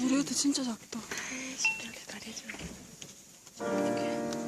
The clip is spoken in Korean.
우리 애들 진짜 작다. 신기하게 이렇게.